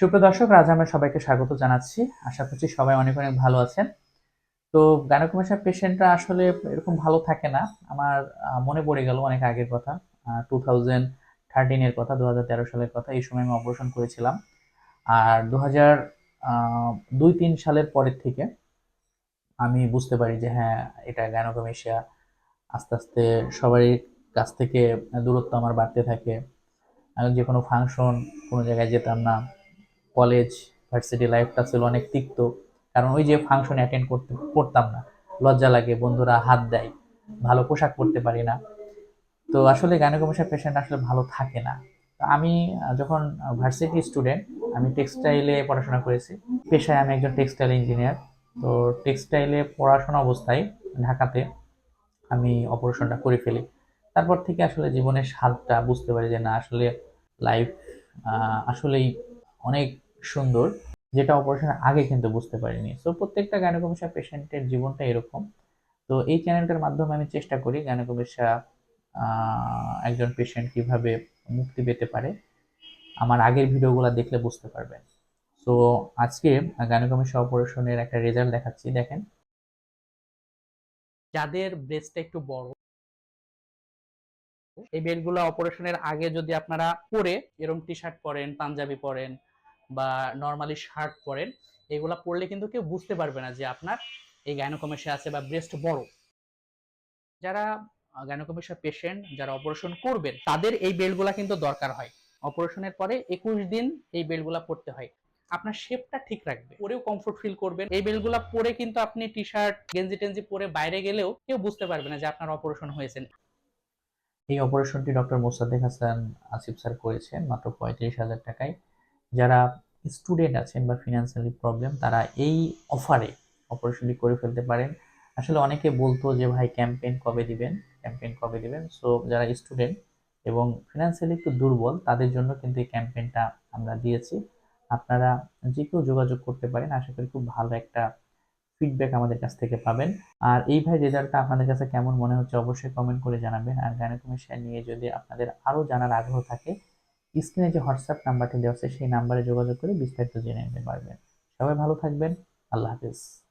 সুপ্রিয় দর্শক রাজামের সবাইকে স্বাগত জানাচ্ছি। আশা করছি সবাই অনেক অনেক ভালো আছেন। তো গায়নকমেশার পেশেন্টরা আসলে এরকম ভালো থাকে না। আমার মনে পড়ে গেল অনেক আগের কথা টু থাউজেন্ড থার্টিনের কথা দু হাজার তেরো সালের কথা। এই সময় আমি অপারেশন করেছিলাম। আর দু হাজার দুই তিন সালের পরের থেকে আমি বুঝতে পারি যে হ্যাঁ এটা গায়নকমেশিয়া আস্তে আস্তে সবারই কাছ থেকে দূরত্ব আমার বাড়তে থাকে। আমি যে কোনো ফাংশন কোনো জায়গায় যেতাম না। কলেজ, ভার্সিটি লাইফটা ছিল অনেক তিক্ত। কারণ ওই যে ফাংশন অ্যাটেন্ড করতে, করতাম না। লজ্জা লাগে, বন্ধুরা হাত দেয়, ভালো পোশাক পরতে পারি না। তো আসলে গায়নকমেশার পেশেন্ট আসলে ভালো থাকে না। আমি যখন ভার্সিটি স্টুডেন্ট আমি টেক্সটাইলে পড়াশোনা করেছি। পেশায় আমি একজন টেক্সটাইল ইঞ্জিনিয়ার তো টেক্সটাইলে পড়াশোনা অবস্থায় ঢাকাতে আমি অপারেশনটা করে ফেলি। তারপর থেকে আসলে জীবনের স্বাদটা বুঝতে পারি যে না, আসলে লাইফ আসলেই অনেক সুন্দর, যেটা অপারেশনের আগে কিন্তু বুঝতে পারিনি। সো প্রত্যেকটা গাইনোকমেশিয়া পেশেন্টের জীবনটা এরকম। তো এই চ্যানেলটার মাধ্যমে আমি চেষ্টা করি গাইনোকমেশিয়া একজন পেশেন্ট কীভাবে মুক্তি পেতে পারে। আমার আগের ভিডিওগুলো দেখলে বুঝতে পারবেন। সো আজকে গাইনোকমেশিয়া অপারেশনের একটা রেজাল্ট দেখাচ্ছি, দেখেন। যাদের ব্রেস্টটা একটু বড়, এই বেল্টগুলো অপারেশনের আগে যদি আপনারা পরে এরকম টি শার্ট পরেন, পাঞ্জাবি পরেন বা নর্মালি শার্ট পরেন, এগুলো পরলে কিন্তু কেউ বুঝতে পারবে না যে আপনার এই গাইনোকমেশিয়া আছে বা ব্রেস্ট বড়। যারা গাইনোকমেশিয়া পেশেন্ট যারা অপারেশন করবেন, তাদের এই বেল্টগুলা কিন্তু দরকার হয়। অপারেশনের পরে একুশ দিন এই বেল্টগুলা পরতে হয়। আপনার শেপটা ঠিক রাখবে। পরেও কমফোর্ট ফিল করবেন। এই বেল্টগুলা পরে কিন্তু আপনি টি শার্ট গেঞ্জি টেঞ্জি পরে বাইরে গেলেও কেউ বুঝতে পারবে না যে আপনার অপারেশন হয়েছে এই অপারেশনটি ডক্টর মোসাদ্দেক হাসান আসিফ স্যার করেছেন মাত্র পঁয়ত্রিশ হাজার টাকায়। যারা স্টুডেন্ট আছেন বা ফিনান্সিয়ালি প্রবলেম তারা এই অফারে অপারেশনটি করে ফেলতে পারেন। আসলে অনেকে বলতো যে, ভাই ক্যাম্পেইন কবে দিবেন? ক্যাম্পেইন কবে দিবেন? সো যারা স্টুডেন্ট এবং ফিনান্সিয়ালি একটু দুর্বল, তাদের জন্য কিন্তু এই ক্যাম্পেইনটা আমরা দিয়েছি। আপনারা যে কেউ যোগাযোগ করতে পারেন, আশা করি খুব ভালো একটা ফিডব্যাক আমাদের কাছ থেকে পাবেন। আর এই ভাই রেজাল্টটা আপনাদের কাছে কেমন মনে হচ্ছে, অবশ্যই কমেন্ট করে জানাবেন। আর গায়নোকমেশিয়া নিয়ে যদি আপনাদের আরও জানার আগ্রহ থাকে স্ক্রিনে যে হোয়াটসঅ্যাপ নাম্বারটি দেওয়া আছে, সেই নাম্বারে যোগাযোগ করে বিস্তারিত জেনে নিতে পারবেন। সবাই ভালো থাকবেন। আল্লাহ হাফিজ।